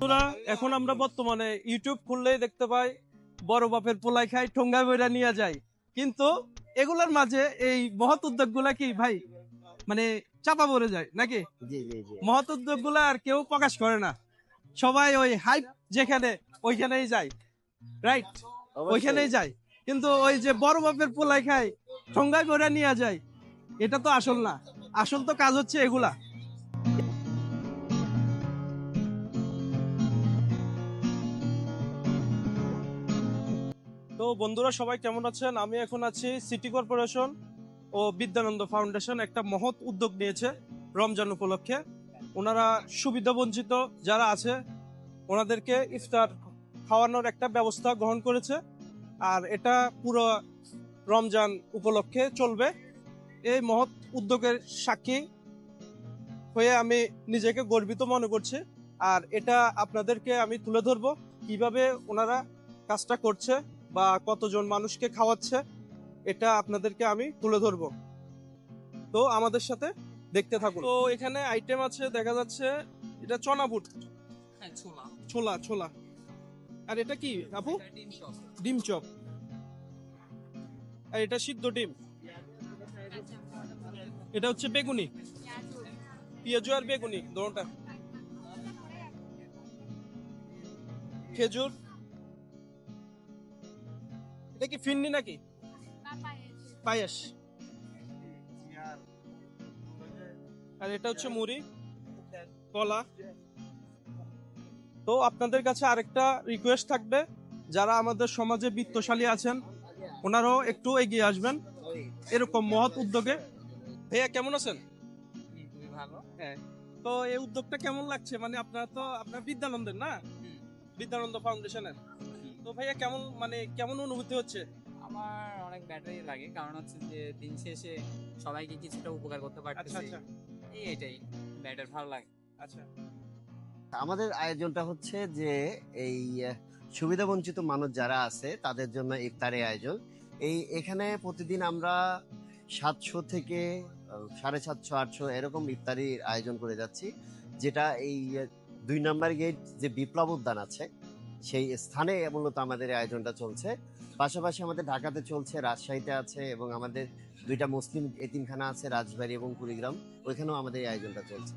বন্ধুরা এখন আমরা বর্তমানে ইউটিউব খুললেই দেখতে পাই বড় বাপের পোলাই খাই ঠোঙ্গা বইরা নিয়ে যায়। কিন্তু এগুলার মাঝে এই মহৎ উদ্যোগগুলা কি ভাই? মানে চাপা পড়ে যায় নাকি? মহৎ উদ্যোগগুলা আর কেউ প্রকাশ করে না। সবাই ওই হাইপ যেখানে ওইখানেই যায়। রাইট ওইখানেই যায়। কিন্তু ওই যে বড় বাপের পোলাই খায় ঠোঙ্গা করে নিয়ে যায় এটা তো আসল না। আসল তো কাজ হচ্ছে এগুলা। বন্ধুরা, সবাই কেমন আছেন? আমি এখন আছি সিটি কর্পোরেশন ও বিদ্যানন্দ ফাউন্ডেশন একটা মহৎ উদ্যোগ নিয়েছে রমজান উপলক্ষে। ওনারা সুবিধা বঞ্চিত যারা আছে, ওনাদেরকে ইফতার খাওয়ানোর একটা ব্যবস্থা গ্রহণ করেছে আর এটা পুরো রমজান উপলক্ষে চলবে। এই মহৎ উদ্যোগের সাক্ষী হয়ে আমি নিজেকে গর্বিত মনে করছি আর এটা আপনাদেরকে আমি তুলে ধরবো কীভাবে ওনারা কাজটা করছে। বা কতজন মানুষকে খাওয়াচ্ছে এটা আপনাদেরকে আমি তুলে ধরবো। তো আমাদের সাথে দেখতে থাকুন। তো এখানে আইটেম আছে দেখা যাচ্ছে এটা চনা বুট। হ্যাঁ ছোলা। ছোলা ছোলা। আর এটা কি আপু? ডিম চপ। আর এটা সিদ্ধ ডিম। এটা হচ্ছে বেগুনি। পেঁয়াজু আর বেগুনি দোনোটা। খেজুর। কি ফিন্নি নাকি? পায়েস। আর এটা হচ্ছে মুড়ি কলা। তো আপনাদের কাছে আরেকটা রিকোয়েস্ট থাকবে যারা আমাদের সমাজে বিত্তশালী আছেন ওনারাও একটু এগিয়ে আসবেন এরকম মহৎ উদ্যোগে। ভাইয়া কেমন আছেন? ভালো হ্যাঁ। তো এই উদ্যোগটা কেমন লাগছে? মানে আপনারা তো আপনার বিদ্যানন্দের না। বিদ্যানন্দ ফাউন্ডেশনের। তো ভাইয়া কেমন মানে কেমন অনুভূতি হচ্ছে? আমার অনেক ব্যাটারি লাগে কারণ হচ্ছে যে দিন শেষে সবাইকে কিছুটা উপকার করতে আচ্ছা পারতেছি। আচ্ছা। এই এটাই ব্যাটার ভালো লাগে। আচ্ছা। আমাদের আয়োজনটা হচ্ছে যে এই সুবিধাবঞ্চিত মানুষ যারা আছে তাদের জন্য ইফতারের আয়োজন। এই এখানে প্রতিদিন আমরা সাতশো থেকে সাড়ে সাতশো আটশো এরকম ইফতারির আয়োজন করে যাচ্ছি যেটা এই দুই নাম্বার গেট যে বিপ্লব উদ্যান আছে সেই স্থানে মূলত আমাদের আয়োজনটা চলছে। পাশাপাশি আমাদের ঢাকাতে চলছে রাজশাহীতে আছে এবং আমাদের দুইটা মুসলিম এতিমখানা আছে রাজবাড়ী এবং কুড়িগ্রাম। ওইখানেও আমাদের এই আয়োজনটা চলছে।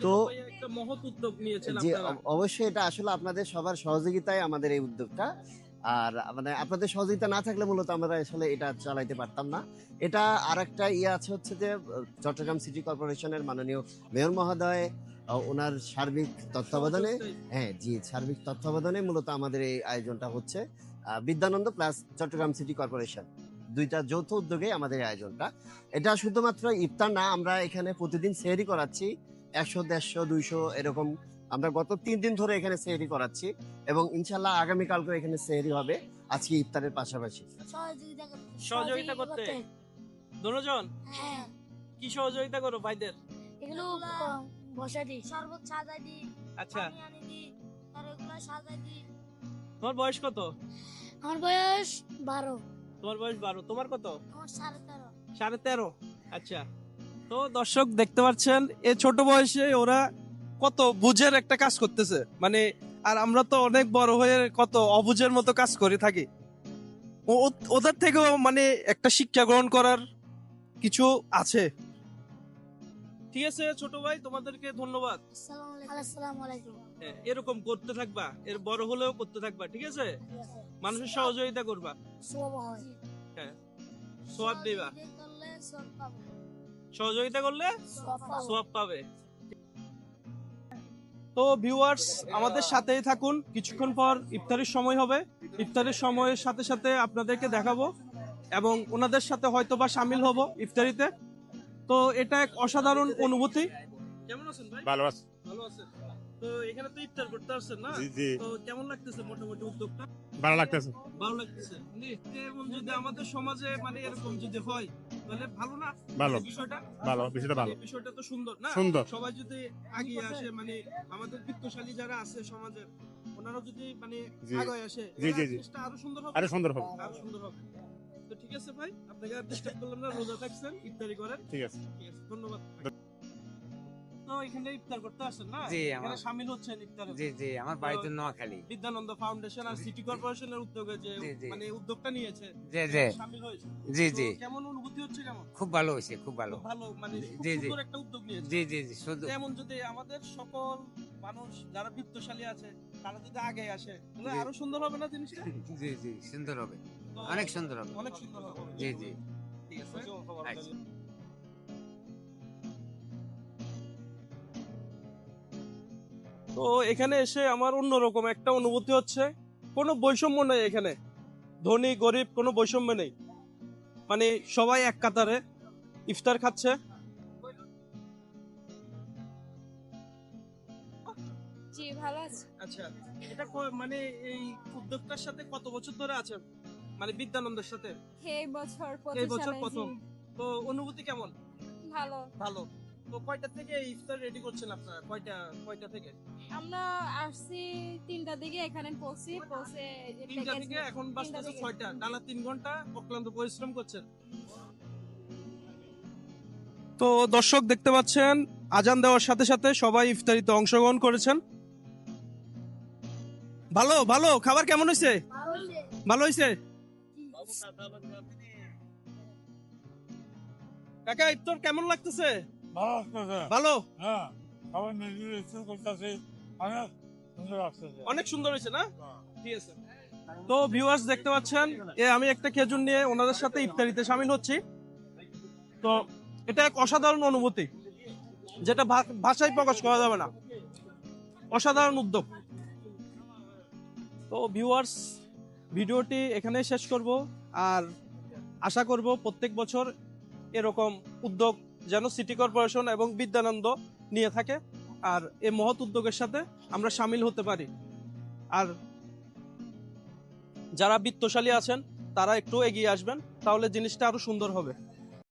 তো- মহৎ উদ্যোগ নিয়েছেন যে অবশ্যই এটা আসলে আপনাদের সবার সহযোগিতায় আমাদের এই উদ্যোগটা। আর মানে আপনাদের সহযোগিতা না থাকলে মূলত আমরা আসলে এটা চালাইতে পারতাম না। এটা আর একটা ইয়ে আছে হচ্ছে যে চট্টগ্রাম সিটি কর্পোরেশনের মাননীয় মেয়র মহোদয় ওনার সার্বিক তত্ত্বাবধানে হ্যাঁ জি সার্বিক তত্ত্বাবধানে মূলত আমাদের এই আয়োজনটা হচ্ছে। আহ, Bidyanondo plus Chattogram city corporation দুইটা যৌথ উদ্যোগে আমাদের আয়োজনটা। এটা শুধুমাত্র ইফতার না আমরা এখানে প্রতিদিন সেহরি করাচ্ছি একশো দেড়শো দুইশো এরকম। আমরা গত তিন দিন ধরে এখানে সেহরি করাচ্ছি এবং ইনশাল্লাহ আগামীকালকে এখানে সেহরি হবে আজকে ইফতারের পাশাপাশি। সহযোগিতা করতে। দুজন? হ্যাঁ। কি সহযোগিতা করো ভাইদের? এগুলো বসা দিই শরবত সাজাই দিই আচ্ছা। পানি আনি দিই আর এগুলো সাজাই দিই। তোমার বয়স কত? আমার বয়স বারো। তোমার বয়স বারো তোমার কত? আমার সাড়ে তেরো। সাড়ে তেরো আচ্ছা। তো দর্শক দেখতে পাচ্ছেন এ ছোট বয়সে ওরা কত বুঝের একটা কাজ করতেছে। মানে আর আমরা তো অনেক বড় হয়ে কত অবুঝের মতো কাজ করে থাকি। ওদের থেকেও মানে একটা শিক্ষা গ্রহণ করার কিছু আছে। ঠিক আছে ছোট ভাই তোমাদেরকে ধন্যবাদ। হ্যাঁ, এরকম করতে থাকবা এর বড় হলেও করতে থাকবা ঠিক আছে? মানুষের সহযোগিতা করবা। হ্যাঁ সোয়াব দিবা। সহযোগিতা করলে সব পাবে। তো ভিউয়ার্স আমাদের সাথেই থাকুন। কিছুক্ষণ পর ইফতারের সময় হবে। ইফতারের সময়ের সাথে সাথে আপনাদেরকে দেখাবো এবং ওনাদের সাথে হয়তো বা সামিল হব ইফতারিতে। তো এটা এক অসাধারণ অনুভূতি। কেমন আছেন ভাই? ভালো আছে। ভালো আছেন। তো এখানে তো ইফতার করতে আসছেন না? জি জি। তো কেমন লাগতেছে মোটামুটি উদ্যোগটা? ভালো লাগতেছে। ভালো লাগতেছে। নি, এরকম যদি আমাদের সমাজে মানে এরকম যদি হয় তাহলে ভালো না? ভালো। বিষয়টা? ভালো বিষয়টা ভালো। বিষয়টা তো সুন্দর না? সুন্দর। সবাই যদি আগিয়ে আসে মানে আমাদের বিত্তশালী যারা আছে সমাজের ওনারা যদি মানে জি। আগায় আসে জি, জি, জি। আরও সুন্দর হবে। আরও সুন্দর হবে। আরও সুন্দর হবে। তো ঠিক আছে ভাই আপনাকে আর ডিস্টার্ব করলাম না রোজা থাকছেন ইফতারি করেন। ঠিক আছে। ঠিক আছে ধন্যবাদ তো এখানে ইফতার করতে আসেন না? জি, আমার- শামিল হচ্ছেন ইফতারে। জি জি আমার বাড়ি নোয়াখালী। বিদ্যানন্দ ফাউন্ডেশন আর সিটি কর্পোরেশনের উদ্যোগে যে জি, জি। মানে উদ্যোগটা নিয়েছে জি জি। শামিল হয়েছে। জি জি। কেমন অনুভূতি হচ্ছে কেমন? খুব ভালো হয়েছে খুব ভালো। ভালো মানে জি, জি। একটা উদ্যোগ নিয়েছে। জি জি জি শুধু যেমন যদি আমাদের সকল মানুষ যারা বিত্তশালী আছে তারা যদি আগে আসে তাহলে আরও সুন্দর হবে না জিনিসটা? জি জি সুন্দর হবে। অনেক সুন্দর হবে। অনেক সুন্দর হবে। জি জি। ঠিক আছে আচ্ছা। তো এখানে এসে আমার অন্যরকম একটা অনুভূতি হচ্ছে কোনো বৈষম্য নেই এখানে। ধনী গরিব কোনো বৈষম্য নেই। মানে সবাই এক কাতারে ইফতার খাচ্ছে। জি ভালো আছে। আচ্ছা এটা মানে এই উদ্যোগটার সাথে কত বছর ধরে আছে মানে বিদ্যানন্দের সাথে? এই বছর এই বছর প্রথম? তো অনুভূতি কেমন? ভালো। ভালো। তো কয়টা থেকে ইফতার রেডি করছেন আপনারা? কয়টা কয়টা থেকে? আমরা আসছি তিনটার দিকে এখানে পৌঁছি পৌঁছে তিনটা থেকে এখন তিনটা বাজতেছে ছয়টা। টানা তিন ঘণ্টা অক্লান্ত পরিশ্রম করছেন। তো দর্শক দেখতে পাচ্ছেন আজান দেওয়ার সাথে সাথে সবাই ইফতারিতে অংশগ্রহণ করেছেন। ভালো ভালো খাবার কেমন হয়েছে ভালো হয়েছে কাকা ইফতার কেমন লাগতেছে? ভালো ভালো? হ্যাঁ সবাই অনেক সুন্দর আসতেছে অনেক সুন্দর হয়েছে না? ঠিক আছে। তো ভিউয়ার্স দেখতে পাচ্ছেন এ আমি একটা খেজুর নিয়ে ওনাদের সাথে ইফতারিতে সামিল হচ্ছি। তো এটা এক অসাধারণ অনুভূতি যেটা ভাষায় প্রকাশ করা যাবে না। অসাধারণ উদ্যোগ। তো ভিউয়ার্স ভিডিওটি এখানেই শেষ করব আর আশা করব প্রত্যেক বছর এরকম উদ্যোগ যেন সিটি কর্পোরেশন এবং বিদ্যানন্দ নিয়ে থাকে আর এই মহৎ উদ্যোগের সাথে আমরা সামিল হতে পারি। আর যারা বিত্তশালী আছেন, তারা একটু এগিয়ে আসবেন, তাহলে জিনিসটা আরও সুন্দর হবে।